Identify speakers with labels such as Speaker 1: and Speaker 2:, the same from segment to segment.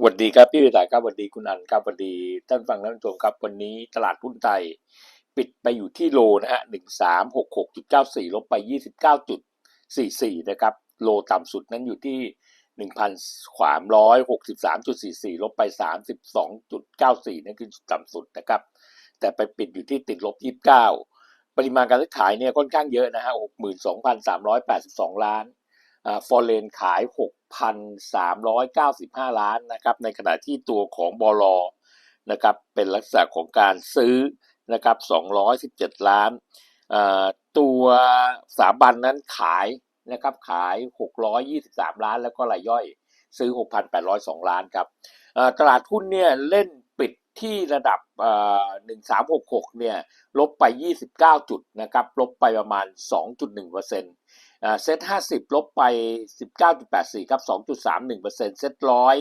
Speaker 1: สวัสดีครับพี่วิทยครับสวัสดีคุณอันครับสวัสดีท่านฟังท่านผู้ชมครับ วันนี้ตลาดหุ้นไทยปิดไปอยู่ที่โลนะฮะหนึ่งสามหกหกจุดเก้าสี่ลบไปยี่สิบเก้าจุดสี่สี่นะครับ โลต่ำสุดนั้นอยู่ที่หนึ่งพันสามร้อยหกสิบสามจุดสี่สี่ลบไปสามสิบสองจุดเก้าสี่นั่นคือจุดต่ำสุดนะครับ แต่ไปปิดอยู่ที่ติดลบยี่สิบเก้าปริมาณการซื้อขายเนี่ยค่อนข้างเยอะนะฮะหกหมื่นสองพันสามร้อยแปดสิบสองล้าน ฟอร์เรนขาย 6,395 ล้านนะครับในขณะที่ตัวของบอลนะครับเป็นลักษณะของการซื้อนะครับ217 ล้านอ่าตัวสาบันนั้นขายนะครับขาย 623 ล้านแล้วก็รายย่อยซื้อ 6,802 ล้านครับตลาดหุ้นเนี่ยเล่นปิดที่ระดับอ่า1366 เนี่ยลบไป 29 จุดนะครับลบไปประมาณ 2.1%เเซ็ตห้าสิบลบไปสิบเก้าจุดแปดสี่ครับสองจุดสามหนึ่งเปอร์เซ็นต์เซ็ตร้อย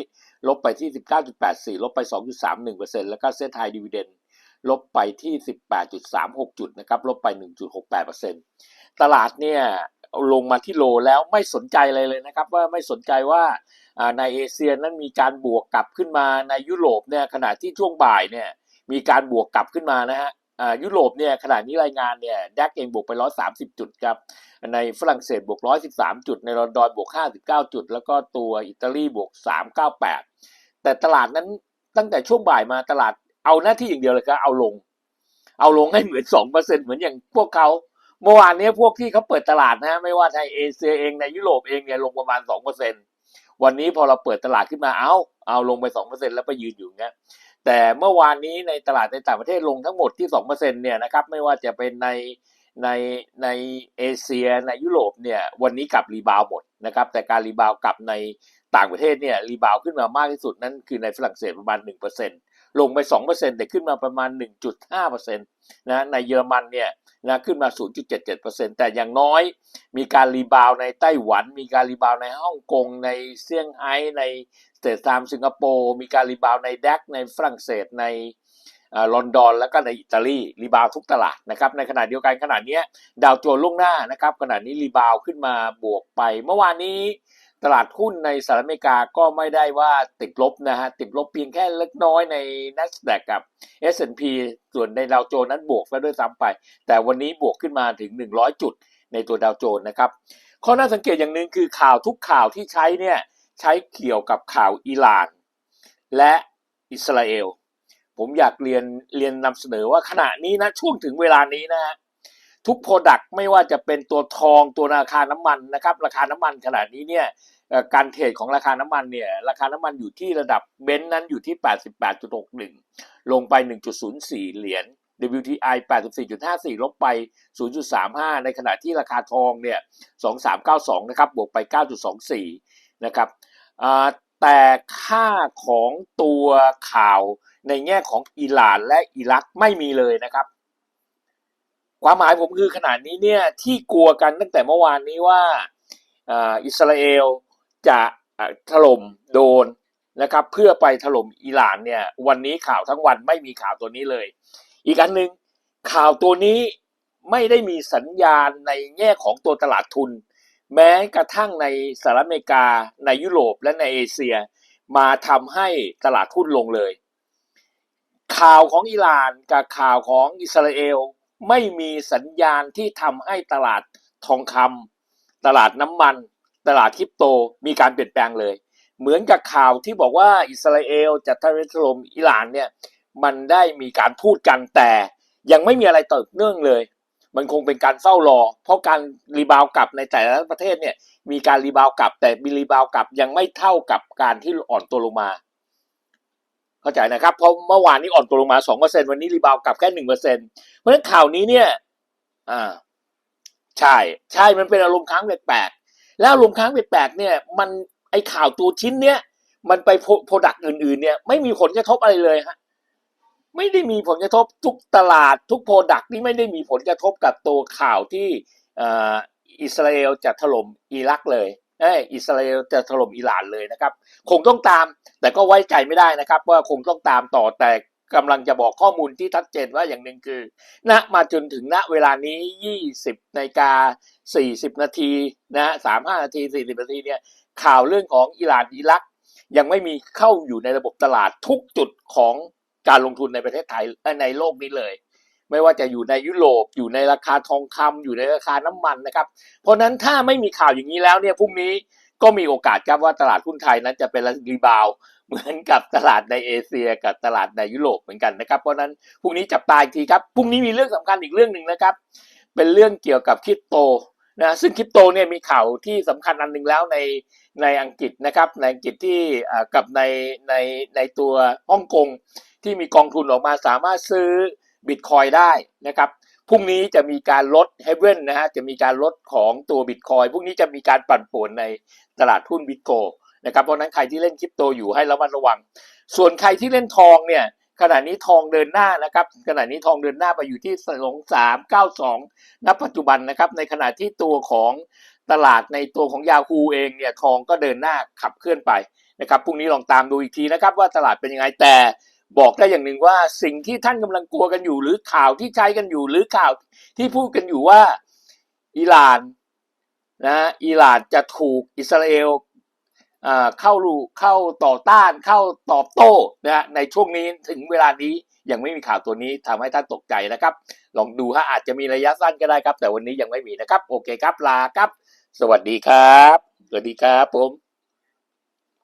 Speaker 1: ลบไปที่สิบเก้าจุดแปดสี่ลบไปสองจุดสามหนึ่งเปอร์เซ็นต์แล้วก็เซทไทยดีวเดนลบไปที่สิบแปดจุดสามหกจุดนะครับลบไปหนึ่งจุดหกแปดเปอร์เซ็นต์ตลาดเนี่ยลงมาที่โลแล้วไม่สนใจอะไรเลยนะครับ ว่าไม่สนใจว่าในเอเชียนั้นมีการบวกกลับขึ้นมาในยุโรปเนี่ยขณะที่ช่วงบ่ายเนี่ยมีการบวกกลับขึ้นมานะฮะ ยุโรปเนี่ยขณะนี้รายงานเนี่ยแดกเองบวกไป 130 จุดครับ ในฝรั่งเศสบวก 113 จุด ในลอนดอนบวก 59 จุด แล้วก็ตัวอิตาลีบวก 398 แต่ตลาดนั้นตั้งแต่ช่วงบ่ายมาตลาดเอาหน้าที่อย่างเดียวเลยครับเอาลง เอาลงให้เหมือน 2%เหมือนอย่างพวกเขาเมื่อวานนี้พวกที่เขาเปิดตลาดนะไม่ว่าไทยเอเชียเองในยุโรปเองเนี่ยลงประมาณ 2%วันนี้พอเราเปิดตลาดขึ้นมาเอาเอาลงไป 2%แล้วไปยืนอยู่เงี้ย แต่เมื่อวานนี้ในตลาดในต่างประเทศลงทั้งหมดที่2%เนี่ยนะครับไม่ว่าจะเป็นในในในเอเชียในยุโรปเนี่ยวันนี้กลับรีบาวหมดนะครับแต่การรีบาวกลับในต่างประเทศเนี่ยรีบาวขึ้นมามากที่สุดนั่นคือในฝรั่งเศสประมาณ 1%ลงไป 2%แต่ขึ้นมาประมาณ 1.5%นะในเยอรมันเนี่ยนะขึ้นมา 0.77%แต่อย่างน้อยมีการรีบาวในไต้หวัน มีการรีบาวในฮ่องกงในเซี่ยงไฮ้ในสเตทตามสิงคโปร์มีการรีบาวในแดกในฝรั่งเศสในลอนดอนแล้วก็ในอิตาลีรีบาวทุกตลาดนะครับในขณะเดียวกันขณะนี้ดาวโจนส์ล่วงหน้านะครับขณะนี้รีบาวขึ้นมาบวกไป เมื่อวานนี้ตลาดหุ้นในสหรัฐอเมริกาก็ไม่ได้ว่าติดลบนะฮะติดลบเพียงแค่เล็กน้อยใน NASDAQ กับ S&P ส่วนในดาวโจนส์นั้นบวกซะด้วยซ้ำไป แต่วันนี้บวกขึ้นมาถึง 100 จุดในตัวดาวโจนส์นะครับข้อน่าสังเกตอย่างหนึ่งคือข่าวทุกข่าวที่ใช้เนี่ย ใช้เกี่ยวกับข่าวอิหร่าน และอิสราเอล ผมอยากเรียนเรียนนำเสนอว่าขณะนี้นะช่วงถึงเวลานี้นะฮะทุกโปรดักต์ไม่ว่าจะเป็นตัวทองตัวราคาน้ำมันนะครับ ราคาน้ำมันขนาดนี้เนี่ยการเทรดของราคาน้ำมันเนี่ยราคาน้ำมันอยู่ที่ระดับเบนซ์นั้นอยู่ที่ 88.61 ลงไป 1.04 เหรียญ WTI 84.54 ลบไป 0.35 ในขณะที่ราคาทองเนี่ย 2392 นะครับ บวกไป 9.24 นะครับแต่ค่าของตัวข่าวในแง่ของอิหร่านและอิรักไม่มีเลยนะครับ ความหมายผมคือขนาดนี้เนี่ยที่กลัวกันตั้งแต่เมื่อวานนี้ว่าอิสราเอลจะถล่มโดนนะครับ เพื่อไปถล่มอิหร่านเนี่ยวันนี้ข่าวทั้งวันไม่มีข่าวตัวนี้เลย อีกอันหนึ่งข่าวตัวนี้ไม่ได้มีสัญญาณในแง่ของตัวตลาดทุน แม้กระทั่งในสหรัฐอเมริกาในยุโรปและในเอเชีย มาทำให้ตลาดหุ้นลงเลย ข่าวของอิหร่านกับข่าวของอิสราเอลไม่มีสัญญาณที่ทำให้ตลาดทองคำตลาดน้ำมัน ตลาดคริปโตมีการเปลี่ยนแปลงเลย เหมือนกับข่าวที่บอกว่าอิสราเอลจะทถล่มอิหร่านเนี่ยมันได้มีการพูดกันแต่ยังไม่มีอะไรต่อเนื่องเลย มันคงเป็นการเฝ้ารอ เพราะการรีบาวกลับในแต่ละประเทศเนี่ย มีการรีบาวกลับ แต่มีรีบาวกลับยังไม่เท่ากับการที่อ่อนตัวลงมา เข้าใจนะครับ เพราะเมื่อวานนี้อ่อนตัวลงมาสองเปอร์เซ็นวันนี้รีบาวกลับแค่หนึ่งเปอร์เซ็นเพราะฉะนั้นข่าวนี้เนี่ยอ่าใช่ใช่มันเป็นอารมณ์ค้างแปลกๆแล้วอารมณ์ค้างแปลกๆเนี่ย มันไอข่าวตัวชิ้นเนี้ยมันไปโปรดักต์อื่นๆเนี่ยไม่มีผลกระทบอะไรเลยฮะ ไม่ได้มีผลกระทบทุกตลาดทุกโปรดักต์นี่ไม่ได้มีผลกระทบกับตัวข่าวที่อิสราเอลจะถล่มอิรักเลยเออิสราเอลจะถล่มอิหร่านเลยนะครับ คงต้องตาม แต่ก็ไว้ใจไม่ได้นะครับ ว่าคงต้องตามต่อแต่กำลังจะบอกข้อมูลที่ชัดเจนว่าอย่างหนึ่งคือณนะมาจนถึงณเวลานี้ 20นาฬิกา 40 นาทีนะ35 นาที 40 นาทีเนี่ยข่าวเรื่องของอิหร่านอิรัก ยังไม่มีเข้าอยู่ในระบบตลาดทุกจุดของ การลงทุนในประเทศไทยในโลกนี้เลย ไม่ว่าจะอยู่ในยุโรปอยู่ในราคาทองคำอยู่ในราคาน้ำมันนะครับ เพราะฉะนั้นถ้าไม่มีข่าวอย่างนี้แล้วเนี่ยพรุ่งนี้ก็มีโอกาสครับว่าตลาดหุ้นไทยนั้นจะเป็นรีบาวเหมือนกับตลาดในเอเชียกับตลาดในยุโรปเหมือนกันนะครับ เพราะนั้นพรุ่งนี้จับตาอีกทีครับพรุ่งนี้มีเรื่องสำคัญอีกเรื่องหนึ่งนะครับ เป็นเรื่องเกี่ยวกับคริปโตนะซึ่งคริปโตเนี่ยมีข่าวที่สำคัญอันหนึ่งแล้วในในอังกฤษนะครับในอังกฤษที่กับในในในตัวฮ่องกง ที่มีกองทุนออกมาสามารถซื้อบิตคอยได้นะครับพรุ่งนี้จะมีการลดเฮเวนนะฮะจะมีการลดของตัวบิตคอยพรุ่งนี้จะมีการปั่นป่วนในตลาดหุ้นบิตโกนะครับเพราะฉะนั้นใครที่เล่นคริปโตอยู่ให้ระมัดระวัง ส่วนใครที่เล่นทองเนี่ยขณะนี้ทองเดินหน้านะครับขณะนี้ทองเดินหน้าไปอยู่ที่สองสามเก้าสองณปัจจุบันนะครับในขณะที่ตัวของตลาดในตัวของยาคูเองเนี่ยทองก็เดินหน้าขับเคลื่อนไปนะครับพรุ่งนี้ลองตามดูอีกทีนะครับว่าตลาดเป็นยังไงแต่ บอกได้อย่างหนึ่งว่าสิ่งที่ท่านกำลังกลัวกันอยู่ หรือข่าวที่ใช้กันอยู่ หรือข่าวที่พูดกันอยู่ว่าอิหร่านนะอิหร่านจะถูกอิสราเอลอ่าเข้ารูเข้าต่อต้านเข้าตอบโต้นะในช่วงนี้ถึงเวลานี้ยังไม่มีข่าวตัวนี้ทำให้ท่านตกใจนะครับ ลองดูฮะอาจจะมีระยะสั้นก็ได้ครับ แต่วันนี้ยังไม่มีนะครับ โอเคครับลาครับ สวัสดีครับ สวัสดีครับผม